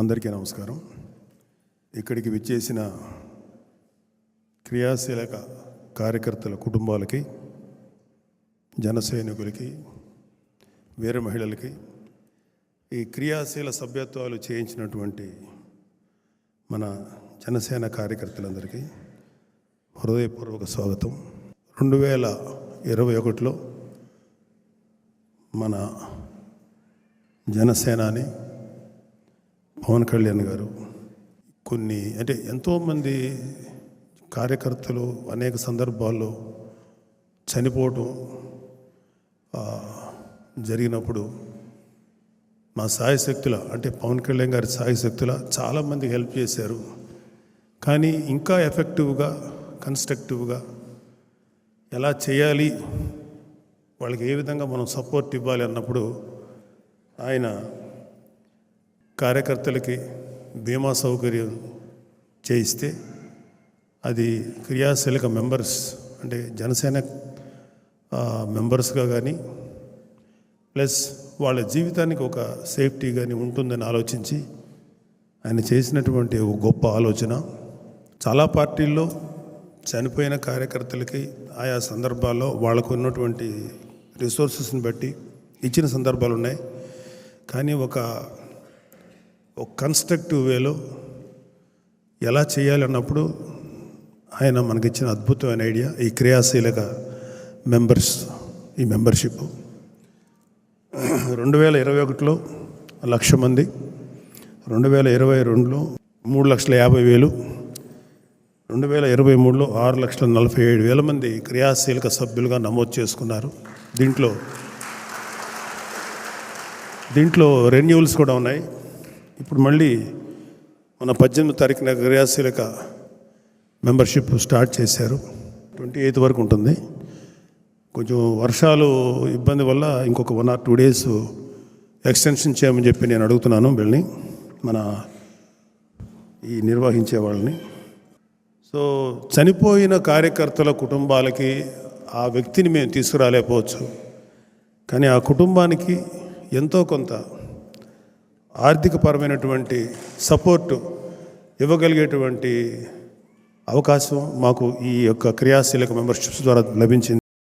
అందరికీ నమస్కారం. ఇక్కడికి విచ్చేసిన క్రియాశీలక కార్యకర్తల కుటుంబాలకి జనసైనికులకి వీర మహిళలకి ఈ క్రియాశీల సభ్యత్వాలు చేయించినటువంటి మన జనసేన కార్యకర్తలందరికీ హృదయపూర్వక స్వాగతం. రెండు వేల ఇరవై ఒకటిలో మన జనసేనాని పవన్ కళ్యాణ్ గారు కొన్ని అంటే ఎంతోమంది కార్యకర్తలు అనేక సందర్భాల్లో చనిపోవటం జరిగినప్పుడు మా సాయశక్తుల అంటే పవన్ కళ్యాణ్ గారి సాయశక్తుల చాలామంది హెల్ప్ చేశారు. కానీ ఇంకా ఎఫెక్టివ్గా కన్స్ట్రక్టివ్గా ఎలా చేయాలి వాళ్ళకి ఏ విధంగా మనం సపోర్ట్ ఇవ్వాలి అన్నప్పుడు ఆయన కార్యకర్తలకి బీమా సౌకర్యం చేయిస్తే అది క్రియాశీలక మెంబర్స్ అంటే జనసేన మెంబర్స్గా కానీ ప్లస్ వాళ్ళ జీవితానికి ఒక సేఫ్టీ కానీ ఉంటుందని ఆలోచించి ఆయన చేసినటువంటి ఒక గొప్ప ఆలోచన. చాలా పార్టీల్లో చనిపోయిన కార్యకర్తలకి ఆయా సందర్భాల్లో వాళ్ళకు ఉన్నటువంటి రిసోర్సెస్ని బట్టి ఇచ్చిన సందర్భాలు ఉన్నాయి కానీ ఒక ఒక కన్స్ట్రక్టివ్ వేలో ఎలా చేయాలి అన్నప్పుడు ఆయన మనకిచ్చిన అద్భుతమైన ఐడియా ఈ క్రియాశీలక మెంబర్స్ ఈ మెంబర్షిప్ రెండు వేల ఇరవై ఒకటిలో లక్ష మంది రెండు వేల ఇరవై రెండులో మూడు లక్షల యాభై వేలు రెండు వేల ఇరవై మూడులో ఆరు లక్షల నలభై ఏడు వేల మంది క్రియాశీలక సభ్యులుగా నమోదు చేసుకున్నారు. దీంట్లో దీంట్లో రెన్యూవల్స్ కూడా ఉన్నాయి. ఇప్పుడు మళ్ళీ మన పద్దెనిమిది తారీఖున క్రియాశీలక మెంబర్షిప్ స్టార్ట్ చేశారు. ట్వంటీ ఎయిత్ వరకు ఉంటుంది. కొంచెం వర్షాలు ఇబ్బంది వల్ల ఇంకొక one or two days extension చేయమని చెప్పి నేను అడుగుతున్నాను వీళ్ళని మన ఈ నిర్వహించే వాళ్ళని. సో చనిపోయిన కార్యకర్తల కుటుంబాలకి ఆ వ్యక్తిని మేము తీసుకురాలేకపోవచ్చు. కానీ ఆ కుటుంబానికి ఎంతో కొంత ఆర్థికపరమైనటువంటి సపోర్టు ఇవ్వగలిగేటువంటి అవకాశం మాకు ఈ యొక్క క్రియాశీలక మెంబర్షిప్స్ ద్వారా లభించింది.